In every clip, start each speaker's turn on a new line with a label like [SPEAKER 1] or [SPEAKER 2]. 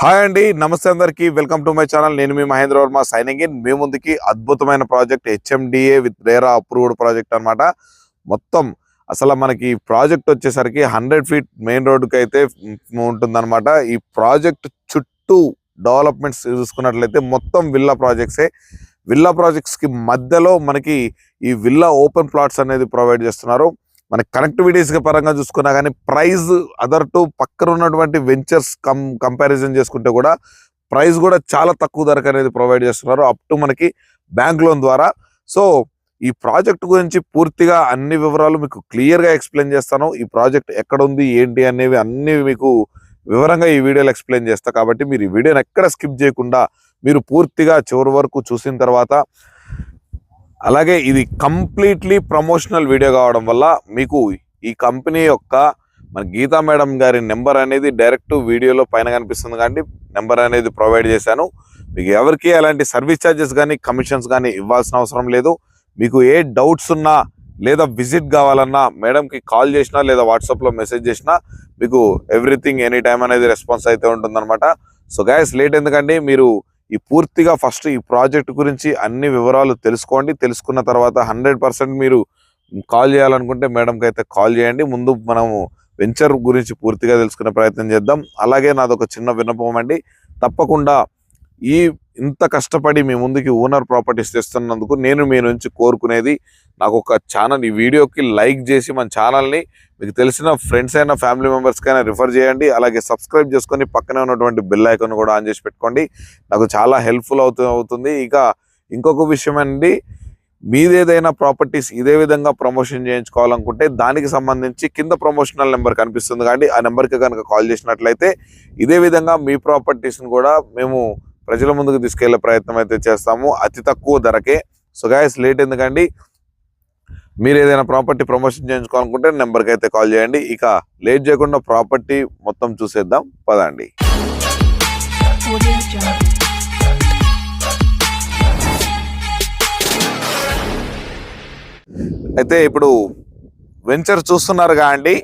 [SPEAKER 1] Hi అండి నమస్తే అందరికీ. Welcome to my channel. నేను మీ మహేంద్ర వర్మ సైనింగ్ ఇన్. మీ ముందుకి అద్భుతమైన project HMDA with RERA approved project అన్నమాట. మొత్తం అసలు మనకి ఈ ప్రాజెక్ట్ వచ్చేసరికి హండ్రెడ్ ఫీట్ మెయిన్ రోడ్డుకి అయితే ఉంటుందన్నమాట. ఈ ప్రాజెక్ట్ చుట్టూ డెవలప్మెంట్స్ చూసుకున్నట్లయితే మొత్తం విల్లా ప్రాజెక్ట్సే. విల్లా ప్రాజెక్ట్స్కి మధ్యలో మనకి ఈ విల్లా ఓపెన్ ప్లాట్స్ అనేది ప్రొవైడ్ చేస్తున్నారు. మన కనెక్టివిటీస్ పరంగా చూసుకున్నా కానీ ప్రైస్ అదర్ టు పక్కన ఉన్నటువంటి వెంచర్స్ కం కంపారిజన్ చేసుకుంటే కూడా ప్రైస్ కూడా చాలా తక్కువ ధరకు అనేది ప్రొవైడ్ చేస్తున్నారు. అప్ టు మనకి బ్యాంక్ లోన్ ద్వారా. సో ఈ ప్రాజెక్ట్ గురించి పూర్తిగా అన్ని వివరాలు మీకు క్లియర్గా ఎక్స్ప్లెయిన్ చేస్తాను. ఈ ప్రాజెక్ట్ ఎక్కడ ఉంది ఏంటి అనేవి అన్ని మీకు వివరంగా ఈ వీడియోలో ఎక్స్ప్లెయిన్ చేస్తా. కాబట్టి మీరు ఈ వీడియోని ఎక్కడ స్కిప్ చేయకుండా మీరు పూర్తిగా చివరి వరకు చూసిన తర్వాత అలాగే ఇది కంప్లీట్లీ ప్రమోషనల్ వీడియో కావడం వల్ల మీకు ఈ కంపెనీ యొక్క మన గీతా మేడం గారి నెంబర్ అనేది డైరెక్ట్ వీడియోలో పైన కనిపిస్తుంది కాబట్టి నెంబర్ అనేది ప్రొవైడ్ చేశాను. మీకు ఎవరికి అలాంటి సర్వీస్ ఛార్జెస్ కానీ కమిషన్స్ కానీ ఇవ్వాల్సిన అవసరం లేదు. మీకు ఏ డౌట్స్ ఉన్నా లేదా విజిట్ కావాలన్నా మేడంకి కాల్ చేసినా లేదా వాట్సాప్లో మెసేజ్ చేసినా మీకు ఎవ్రీథింగ్ ఎనీ టైం అనేది రెస్పాన్స్ అయితే ఉంటుందన్నమాట. సో గ్యాస్ లేట్ ఎందుకండి? మీరు ఈ పూర్తిగా ఫస్ట్ ఈ ప్రాజెక్ట్ గురించి అన్ని వివరాలు తెలుసుకోండి. తెలుసుకున్న తర్వాత హండ్రెడ్ పర్సెంట్ మీరు కాల్ చేయాలనుకుంటే మేడంకి అయితే కాల్ చేయండి. ముందు మనము వెంచర్ గురించి పూర్తిగా తెలుసుకునే ప్రయత్నం చేద్దాం. అలాగే నాదొక చిన్న విన్నపం అండి. తప్పకుండా ఈ ఇంత కష్టపడి మీ ముందుకి ఓనర్ ప్రాపర్టీస్ తెస్తున్నందుకు నేను మీ నుంచి కోరుకునేది నాకు ఒక ఛానల్ ఈ వీడియోకి లైక్ చేసి మన ఛానల్ని మీకు తెలిసిన ఫ్రెండ్స్ అయినా ఫ్యామిలీ మెంబర్స్కైనా రిఫర్ చేయండి. అలాగే సబ్స్క్రైబ్ చేసుకొని పక్కనే ఉన్నటువంటి బెల్ ఐకాన్ కూడా ఆన్ చేసి పెట్టుకోండి. నాకు చాలా హెల్ప్ఫుల్ అవుతూ అవుతుంది. ఇక ఇంకొక విషయం అండి మీదేదైనా ప్రాపర్టీస్ ఇదే విధంగా ప్రమోషన్ చేయించుకోవాలనుకుంటే దానికి సంబంధించి కింద ప్రమోషనల్ నెంబర్ కనిపిస్తుంది. కానీ ఆ నెంబర్కి కనుక కాల్ చేసినట్లయితే ఇదే విధంగా మీ ప్రాపర్టీస్ని కూడా మేము ప్రజల ముందుకు తీసుకెళ్ళే ప్రయత్నం అయితే చేస్తాము. అతి తక్కువ ధరకే. సో గాయస్ లేట్ ఎందుకండి? మీరు ఏదైనా ప్రాపర్టీ ప్రమోషన్ చేయించుకోవాలనుకుంటే నెంబర్కి అయితే కాల్ చేయండి. ఇక లేట్ చేయకుండా ప్రాపర్టీ మొత్తం చూసేద్దాం. పదండి. అయితే ఇప్పుడు వెంచర్ చూస్తున్నారుగా అండి.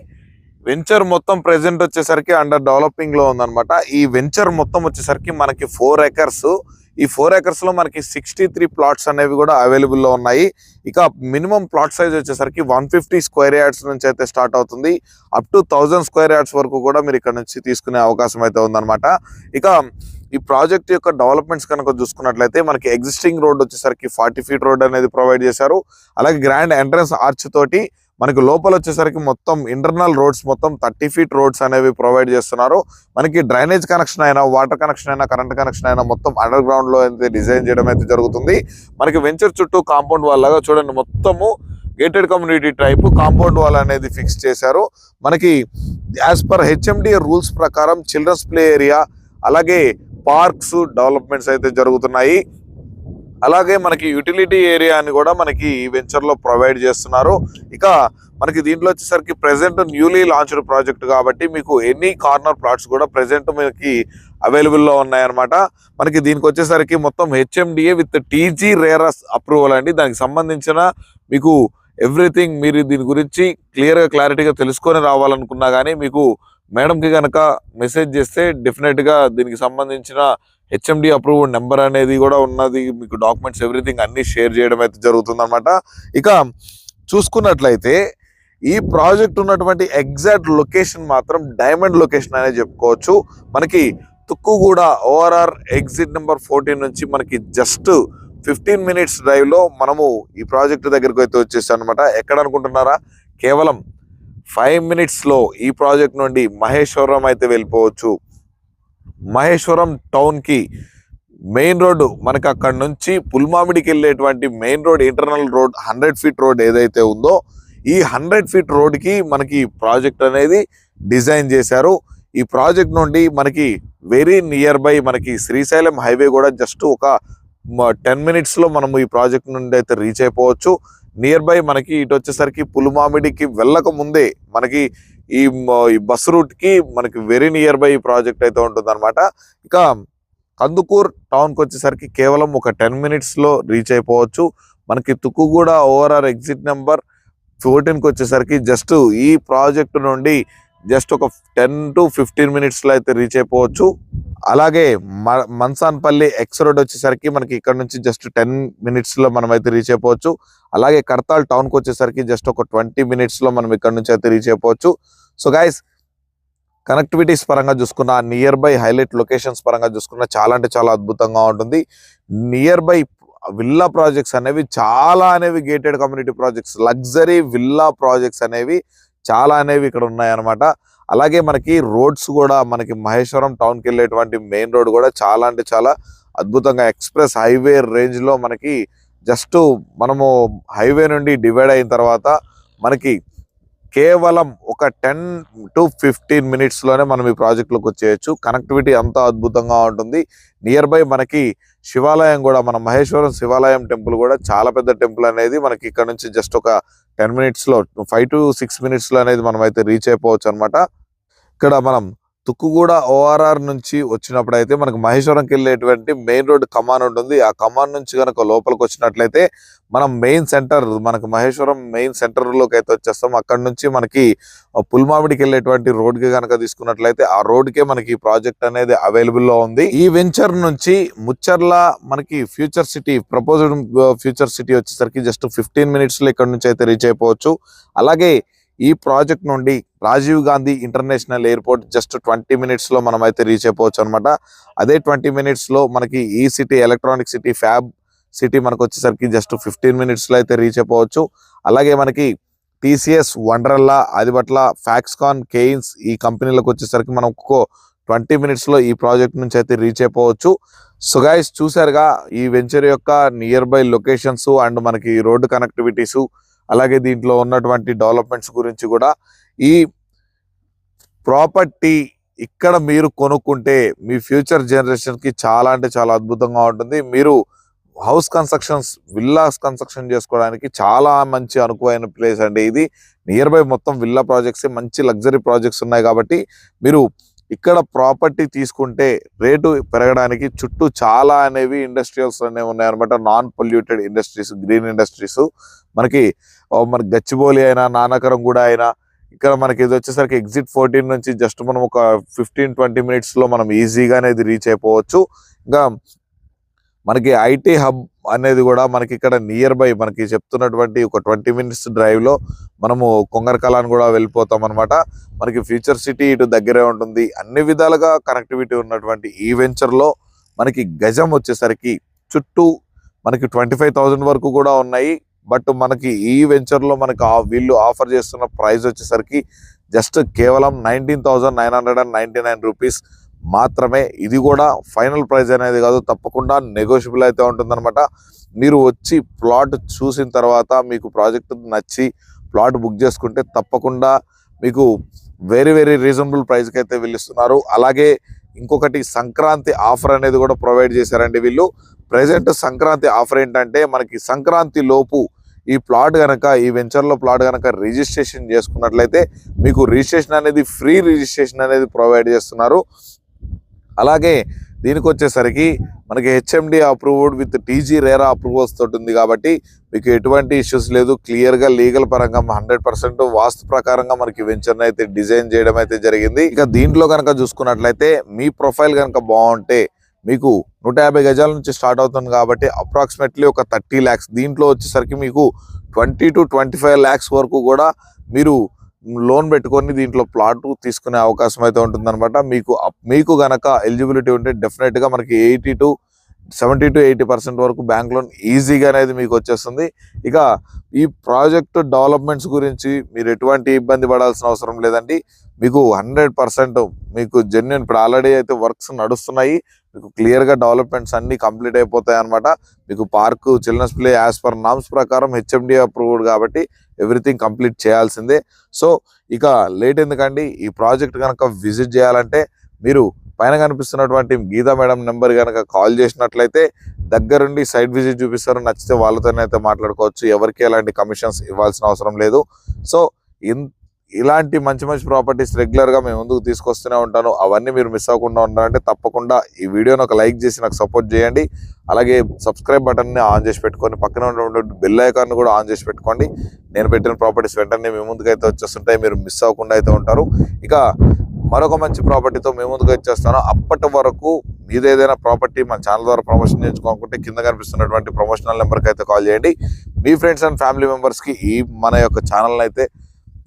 [SPEAKER 1] వెంచర్ మొత్తం ప్రెసెంట్ వచ్చేసరికి అండర్ డెవలపింగ్లో ఉందన్నమాట. ఈ వెంచర్ మొత్తం వచ్చేసరికి మనకి ఫోర్ ఎకర్స్. ఈ ఫోర్ ఎకర్స్లో మనకి సిక్స్టీ త్రీ ప్లాట్స్ అనేవి కూడా అవైలబుల్లో ఉన్నాయి. ఇక మినిమం ప్లాట్ సైజ్ వచ్చేసరికి వన్ ఫిఫ్టీ స్క్వేర్ యార్డ్స్ నుంచి అయితే స్టార్ట్ అవుతుంది. Up to thousand square yards వరకు కూడా మీరు ఇక్కడ నుంచి తీసుకునే అవకాశం అయితే ఉందన్నమాట. ఇక ఈ ప్రాజెక్ట్ యొక్క డెవలప్మెంట్స్ కనుక చూసుకున్నట్లయితే మనకి ఎగ్జిస్టింగ్ రోడ్ వచ్చేసరికి ఫార్టీ ఫీట్ రోడ్ అనేది ప్రొవైడ్ చేశారు. అలాగే గ్రాండ్ ఎంట్రన్స్ ఆర్చ్ తోటి మనకి లోపల వచ్చేసరికి మొత్తం ఇంటర్నల్ రోడ్స్ మొత్తం థర్టీ ఫీట్ రోడ్స్ అనేవి ప్రొవైడ్ చేస్తున్నారు. మనకి డ్రైనేజ్ కనెక్షన్ అయినా వాటర్ కనెక్షన్ అయినా కరెంట్ కనెక్షన్ అయినా మొత్తం అండర్ గ్రౌండ్లో అయితే డిజైన్ చేయడం అయితే జరుగుతుంది. మనకి వెంచర్ చుట్టూ కాంపౌండ్ వాళ్ళగా చూడండి మొత్తము gated community type compound wall అనేది ఫిక్స్ చేశారు. మనకి యాజ్ పర్ హెచ్ఎండి రూల్స్ ప్రకారం చిల్డ్రన్స్ ప్లే ఏరియా అలాగే పార్క్స్ డెవలప్మెంట్స్ అయితే జరుగుతున్నాయి. అలాగే మనకి యూటిలిటీ ఏరియాని కూడా మనకి ఈ వెంచర్లో ప్రొవైడ్ చేస్తున్నారు. ఇక మనకి దీంట్లో వచ్చేసరికి ప్రజెంట్ న్యూలీ లాంచ్డ్ ప్రాజెక్ట్ కాబట్టి మీకు ఎనీ కార్నర్ ప్లాట్స్ కూడా ప్రజెంట్ మనకి అవైలబుల్లో ఉన్నాయన్నమాట. మనకి దీనికి వచ్చేసరికి మొత్తం HMDA with TG RERA's approval అండి. దానికి సంబంధించిన మీకు ఎవ్రీథింగ్ మీరు దీని గురించి క్లియర్గా క్లారిటీగా తెలుసుకొని రావాలనుకున్నా కానీ మీకు మేడంకి కనుక మెసేజ్ చేస్తే డెఫినెట్గా దీనికి సంబంధించిన హెచ్ఎండి అప్రూవ్డ్ నెంబర్ అనేది కూడా ఉన్నది. మీకు డాక్యుమెంట్స్ ఎవ్రీథింగ్ అన్ని షేర్ చేయడం అయితే జరుగుతుంది అనమాట ఇక చూసుకున్నట్లయితే ఈ ప్రాజెక్ట్ ఉన్నటువంటి ఎగ్జాక్ట్ లొకేషన్ మాత్రం డైమండ్ లొకేషన్ అనేది చెప్పుకోవచ్చు. మనకి Tukkuguda ORR exit number fourteen నుంచి మనకి జస్ట్ ఫిఫ్టీన్ మినిట్స్ డ్రైవ్లో మనము ఈ ప్రాజెక్ట్ దగ్గరకు అయితే వచ్చేసాం అనమాట ఎక్కడ అనుకుంటున్నారా కేవలం ఫైవ్ మినిట్స్లో ఈ ప్రాజెక్ట్ నుండి మహేశ్వరం అయితే వెళ్ళిపోవచ్చు. మహేశ్వరం టౌన్కి మెయిన్ రోడ్డు మనకి అక్కడ నుంచి పుల్మామిడికి వెళ్ళేటువంటి main road internal road hundred feet road ఏదైతే ఉందో ఈ హండ్రెడ్ ఫీట్ రోడ్కి మనకి ప్రాజెక్ట్ అనేది డిజైన్ చేశారు. ఈ ప్రాజెక్ట్ నుండి మనకి వెరీ నియర్ బై మనకి శ్రీశైలం హైవే కూడా జస్ట్ ఒక టెన్ మినిట్స్లో మనం ఈ ప్రాజెక్ట్ నుండి అయితే రీచ్ అయిపోవచ్చు. నియర్ బై మనకి ఇటు వచ్చేసరికి పులుమామిడికి వెళ్ళక ముందే మనకి ఈ ఈ బస్ రూట్కి మనకి వెరీ నియర్ బై ప్రాజెక్ట్ అయితే ఉంటుంది అనమాట ఇక కందుకూర్ టౌన్కి వచ్చేసరికి కేవలం ఒక టెన్ మినిట్స్లో రీచ్ అయిపోవచ్చు. మనకి తుక్కుగూడ ఓవరాల్ ఎగ్జిట్ నెంబర్ ఫోర్టీన్కి వచ్చేసరికి జస్ట్ ఈ ప్రాజెక్ట్ నుండి జస్ట్ ఒక టెన్ టు ఫిఫ్టీన్ మినిట్స్లో అయితే రీచ్ అయిపోవచ్చు. అలాగే మన్సాన్పల్లి ఎక్స్ రోడ్ వచ్చేసరికి మనకి ఇక్కడ నుంచి జస్ట్ టెన్ మినిట్స్లో మనం అయితే రీచ్ అయిపోవచ్చు. అలాగే కడతాల్ టౌన్కి వచ్చేసరికి జస్ట్ ఒక ట్వంటీ మినిట్స్లో మనం ఇక్కడ నుంచి అయితే రీచ్ అయిపోవచ్చు. సో గైస్ కనెక్టివిటీస్ పరంగా చూసుకున్న నియర్ బై హైలైట్ లొకేషన్స్ పరంగా చూసుకున్న చాలా అంటే చాలా అద్భుతంగా ఉంటుంది. నియర్ బై విల్లా ప్రాజెక్ట్స్ అనేవి చాలా అనేవి gated community projects luxury villa projects అనేవి చాలా అనేవి ఇక్కడ ఉన్నాయన్నమాట. అలాగే మనకి రోడ్స్ కూడా మనకి మహేశ్వరం టౌన్కి వెళ్ళేటువంటి మెయిన్ రోడ్ కూడా చాలా అంటే చాలా అద్భుతంగా ఎక్స్ప్రెస్ హైవే రేంజ్లో మనకి జస్ట్ మనము హైవే నుండి డివైడ్ అయిన తర్వాత మనకి కేవలం ఒక టెన్ టు ఫిఫ్టీన్ మినిట్స్లోనే మనం ఈ ప్రాజెక్టులోకి వచ్చేయచ్చు. కనెక్టివిటీ అంతా అద్భుతంగా ఉంటుంది. నియర్ బై మనకి శివాలయం కూడా మన మహేశ్వరం శివాలయం టెంపుల్ కూడా చాలా పెద్ద టెంపుల్ అనేది మనకి ఇక్కడ నుంచి జస్ట్ ఒక టెన్ మినిట్స్లో ఫైవ్ టు సిక్స్ మినిట్స్లో అనేది మనం అయితే రీచ్ అయిపోవచ్చు అనమాట ఇక్కడ మనం తుక్కుగూడ ఓఆర్ఆర్ నుంచి వచ్చినప్పుడు అయితే మనకు మహేశ్వరంకి వెళ్ళేటువంటి మెయిన్ రోడ్ కమాన్ ఉంటుంది ఆ కమాన్ నుంచి కనుక లోపలికి వచ్చినట్లయితే మనం మెయిన్ సెంటర్ మనకు మహేశ్వరం మెయిన్ సెంటర్లోకి అయితే వచ్చేస్తాం. అక్కడ నుంచి మనకి పుల్మామిడికి వెళ్ళేటువంటి రోడ్కి కనుక తీసుకున్నట్లయితే ఆ రోడ్ కే మనకి ఈ ప్రాజెక్ట్ అనేది అవైలబుల్లో ఉంది. ఈ వెంచర్ నుంచి ముచ్చర్ల మనకి future city proposed future city వచ్చేసరికి జస్ట్ ఫిఫ్టీన్ మినిట్స్లో ఇక్కడ నుంచి అయితే రీచ్ అయిపోవచ్చు. అలాగే ఈ ప్రాజెక్ట్ నుండి Rajiv Gandhi international airport just twenty మినిట్స్లో మనం అయితే రీచ్ అయిపోవచ్చు అనమాట అదే ట్వంటీ మినిట్స్లో మనకి ఈ city electronic city fab city మనకు వచ్చేసరికి జస్ట్ ఫిఫ్టీన్ మినిట్స్లో అయితే రీచ్ అయిపోవచ్చు. అలాగే మనకి టీసీఎస్ వండర్లా ఆదిబట్ల ఫ్యాక్స్కాన్ కేయిన్స్ ఈ కంపెనీలకు వచ్చేసరికి మనం ఒక్కో ట్వంటీ మినిట్స్లో ఈ ప్రాజెక్ట్ నుంచి అయితే రీచ్ అయిపోవచ్చు. సో గైస్ చూసారుగా ఈ వెంచర్ యొక్క నియర్ బై లొకేషన్స్ అండ్ మనకి రోడ్డు కనెక్టివిటీస్ అలాగే దీంట్లో ఉన్నటువంటి డెవలప్మెంట్స్ గురించి కూడా ఈ ప్రాపర్టీ ఇక్కడ మీరు కొనుక్కుంటే మీ ఫ్యూచర్ జనరేషన్కి చాలా అంటే చాలా అద్భుతంగా ఉంటుంది. మీరు హౌస్ కన్స్ట్రక్షన్స్ విల్లాస్ కన్స్ట్రక్షన్ చేసుకోవడానికి చాలా మంచి అనుకువైన ప్లేస్ అండి ఇది. నియర్ బై మొత్తం విల్లా ప్రాజెక్ట్స్ మంచి లగ్జరీ ప్రాజెక్ట్స్ ఉన్నాయి కాబట్టి మీరు ఇక్కడ ప్రాపర్టీ తీసుకుంటే రేటు పెరగడానికి చుట్టూ చాలా అనేవి ఇండస్ట్రియల్స్ అనేవి ఉన్నాయన్నమాట. Non polluted industries green industries మనకి మన గచ్చిబౌలి అయినా నానకరం కూడా అయినా ఇక్కడ మనకి ఇది వచ్చేసరికి ఎగ్జిట్ ఫోర్టీన్ నుంచి జస్ట్ మనం ఒక ఫిఫ్టీన్ ట్వంటీ మినిట్స్లో మనం ఈజీగానే ఇది రీచ్ అయిపోవచ్చు. ఇంకా మనకి ఐటీ హబ్ అనేది కూడా మనకి ఇక్కడ నియర్ బై మనకి చెప్తున్నటువంటి ఒక ట్వంటీ మినిట్స్ డ్రైవ్లో మనము కొంగరకలాన్ కూడా వెళ్ళిపోతాం అనమాట మనకి ఫ్యూచర్ సిటీ ఇటు దగ్గరే ఉంటుంది. అన్ని విధాలుగా కనెక్టివిటీ ఉన్నటువంటి ఈ వెంచర్లో మనకి గజం వచ్చేసరికి చుట్టూ మనకి ట్వంటీ ఫైవ్ వరకు కూడా ఉన్నాయి. బట్ మనకి ఈ వెంచర్లో మనకి ఆ- వీళ్ళు ఆఫర్ చేస్తున్న ప్రైస్ వచ్చేసరికి జస్ట్ కేవలం nineteen thousand nine hundred and ninety nine rupees మాత్రమే. ఇది కూడా ఫైనల్ ప్రైజ్ అనేది కాదు తప్పకుండా నెగోషియబుల్ అయితే ఉంటుందన్నమాట. మీరు వచ్చి ప్లాట్ చూసిన తర్వాత మీకు ప్రాజెక్ట్ నచ్చి ప్లాట్ బుక్ చేసుకుంటే తప్పకుండా మీకు వెరీ వెరీ రీజనబుల్ ప్రైస్కి అయితే వీళ్ళు ఇస్తున్నారు. అలాగే ఇంకొకటి సంక్రాంతి ఆఫర్ అనేది కూడా ప్రొవైడ్ చేశారండి వీళ్ళు. ప్రజెంట్ సంక్రాంతి ఆఫర్ ఏంటంటే మనకి సంక్రాంతి లోపు ఈ ప్లాట్ కనుక ఈ వెంచర్లో ప్లాట్ కనుక రిజిస్ట్రేషన్ చేసుకున్నట్లయితే మీకు రిజిస్ట్రేషన్ అనేది ఫ్రీ రిజిస్ట్రేషన్ అనేది ప్రొవైడ్ చేస్తున్నారు. అలాగే దీనికి వచ్చేసరికి మనకి HMD approved with TG RERA approvals తోటి ఉంది కాబట్టి మీకు ఎటువంటి ఇష్యూస్ లేదు. క్లియర్గా లీగల్ పరంగా హండ్రెడ్ పర్సెంట్ వాస్తు ప్రకారంగా మనకి వెంచర్ని అయితే డిజైన్ చేయడం అయితే జరిగింది. ఇక దీంట్లో కనుక చూసుకున్నట్లయితే మీ ప్రొఫైల్ కనుక బాగుంటే మీకు నూట యాభై గజాల నుంచి స్టార్ట్ అవుతుంది కాబట్టి అప్రాక్సిమేట్లీ ఒక థర్టీ ల్యాక్స్ దీంట్లో వచ్చేసరికి మీకు twenty to twenty five lakhs వరకు కూడా మీరు లోన్ పెట్టుకొని దీంట్లో ప్లాట్ తీసుకునే అవకాశం అయితే ఉంటుందన్నమాట. మీకు మీకు గనక ఎలిజిబిలిటీ ఉంటే డెఫినెట్గా మనకి eighty to seventy to eighty percent వరకు బ్యాంక్ లోన్ ఈజీగా అనేది మీకు వచ్చేస్తుంది. ఇక ఈ ప్రాజెక్ట్ డెవలప్మెంట్స్ గురించి మీరు ఎటువంటి ఇబ్బంది పడాల్సిన అవసరం లేదండి. మీకు హండ్రెడ్ పర్సెంట్ మీకు జెన్యున్ ఇప్పుడు ఆల్రెడీ అయితే వర్క్స్ నడుస్తున్నాయి. మీకు క్లియర్గా డెవలప్మెంట్స్ అన్నీ కంప్లీట్ అయిపోతాయి అనమాట మీకు park children's play as per norms ప్రకారం హెచ్ఎండి అప్రూవ్డ్ కాబట్టి ఎవ్రీథింగ్ కంప్లీట్ చేయాల్సిందే. సో ఇక లేట్ ఎందుకండి? ఈ ప్రాజెక్ట్ కనుక విజిట్ చేయాలంటే మీరు పైన కనిపిస్తున్నటువంటి గీతా మేడం నెంబర్ కనుక కాల్ చేసినట్లయితే దగ్గరుండి సైట్ విజిట్ చూపిస్తారు. నచ్చితే వాళ్ళతోనే అయితే మాట్లాడుకోవచ్చు. ఎవరికి ఎలాంటి కమిషన్స్ ఇవ్వాల్సిన అవసరం లేదు. సో ఇన్ ఇలాంటి మంచి మంచి ప్రాపర్టీస్ రెగ్యులర్గా మేము ముందుకు తీసుకొస్తూనే ఉంటాను. అవన్నీ మీరు మిస్ అవ్వకుండా ఉండాలంటే తప్పకుండా ఈ వీడియోని ఒక లైక్ చేసి నాకు సపోర్ట్ చేయండి. అలాగే సబ్స్క్రైబ్ బటన్ని ఆన్ చేసి పెట్టుకొని పక్కన ఉన్నటువంటి బెల్ ఐకాన్ కూడా ఆన్ చేసి పెట్టుకోండి. నేను పెట్టిన ప్రాపర్టీస్ వెంటనే మీ ముందుకు అయితే వచ్చేస్తుంటాయి. మీరు మిస్ అవ్వకుండా అయితే ఉంటారు. ఇక మరొక మంచి ప్రాపర్టీతో మేము ముందుకు వచ్చేస్తాను. అప్పటి వరకు మీదేదైనా ఏదైనా ప్రాపర్టీ మన ఛానల్ ద్వారా ప్రమోషన్ చేయించుకోనుకుంటే కింద కనిపిస్తున్నటువంటి ప్రమోషనల్ నెంబర్కి అయితే కాల్ చేయండి. మీ ఫ్రెండ్స్ అండ్ ఫ్యామిలీ మెంబర్స్కి ఈ మన యొక్క ఛానల్ అయితే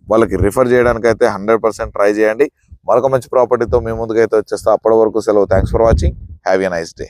[SPEAKER 1] వాళ్ళకి రిఫర్ చేయడానికి అయితే హండ్రెడ్ పర్సెంట్ ట్రై చేయండి. మరొక మంచి ప్రాపర్టీతో మీ ముందుకైతే వచ్చేస్తా. అప్పటి వరకు సెలవు. Thanks for watching have a nice day